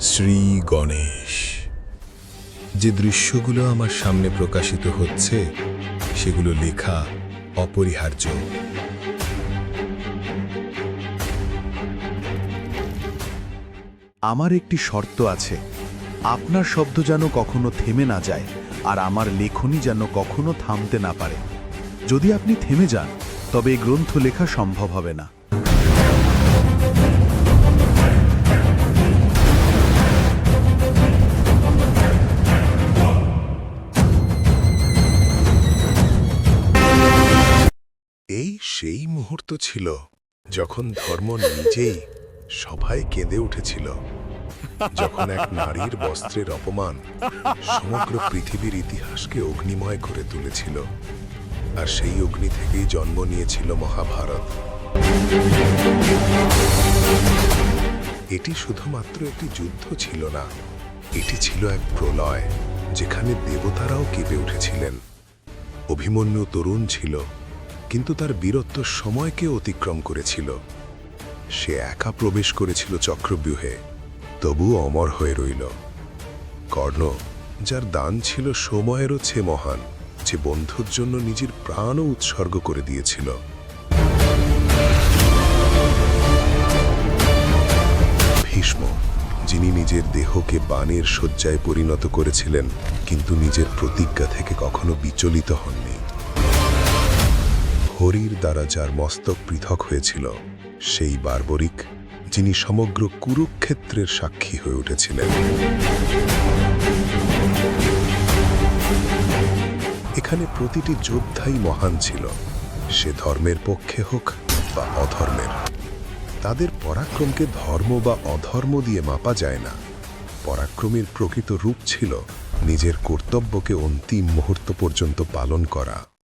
শ্রী গণেশ। যে দৃশ্যগুলো আমার সামনে প্রকাশিত হচ্ছে, সেগুলো লেখা অপরিহার্য। আমার একটি শর্ত আছে। আপনার শব্দ যেন কখনো থেমে না যায়, আর আমার লেখনী যেন কখনো থামতে না পারে। যদি আপনি থেমে যান, তবে এই গ্রন্থ লেখা সম্ভব হবে না। সেই মুহূর্ত ছিল যখন ধর্ম নিজেই সভায় কেঁদে উঠেছিল, যখন এক নারীর বস্ত্রের অপমান সমগ্র পৃথিবীর ইতিহাসকে অগ্নিময় করে তুলেছিল আর সেই অগ্নি থেকেই জন্ম নিয়েছিল মহাভারত। এটি শুধুমাত্র একটি যুদ্ধ ছিল না, এটি ছিল এক প্রলয় যেখানে দেবতারাও কেঁপে উঠেছিলেন। অভিমন্যু তরুণ ছিল কিন্তু তার বীরত্ব সময়কে অতিক্রম করেছিল। সে একা প্রবেশ করেছিল চক্রব্যূহে তবুও অমর হয়ে রইল। কর্ণ, যার দান ছিল সময়েরও ছে মহান, যে বন্ধুর জন্য নিজের প্রাণও উৎসর্গ করে দিয়েছিল। ভীষ্ম, যিনি নিজের দেহকে বাণের শয্যায় পরিণত করেছিলেন, কিন্তু নিজের প্রতিজ্ঞা থেকে কখনো বিচলিত হননি। হরির দ্বারা যার মস্তক পৃথক হয়েছিল, সেই বার্বরিক, যিনি সমগ্র কুরুক্ষেত্রের সাক্ষী হয়ে উঠেছিলেন। এখানে প্রতিটি যোদ্ধাই মহান ছিল, সে ধর্মের পক্ষে হোক বা অধর্মের। তাদের পরাক্রমকে ধর্ম বা অধর্ম দিয়ে মাপা যায় না। পরাক্রমের প্রকৃত রূপ ছিল নিজের কর্তব্যকে অন্তিম মুহূর্ত পর্যন্ত পালন করা।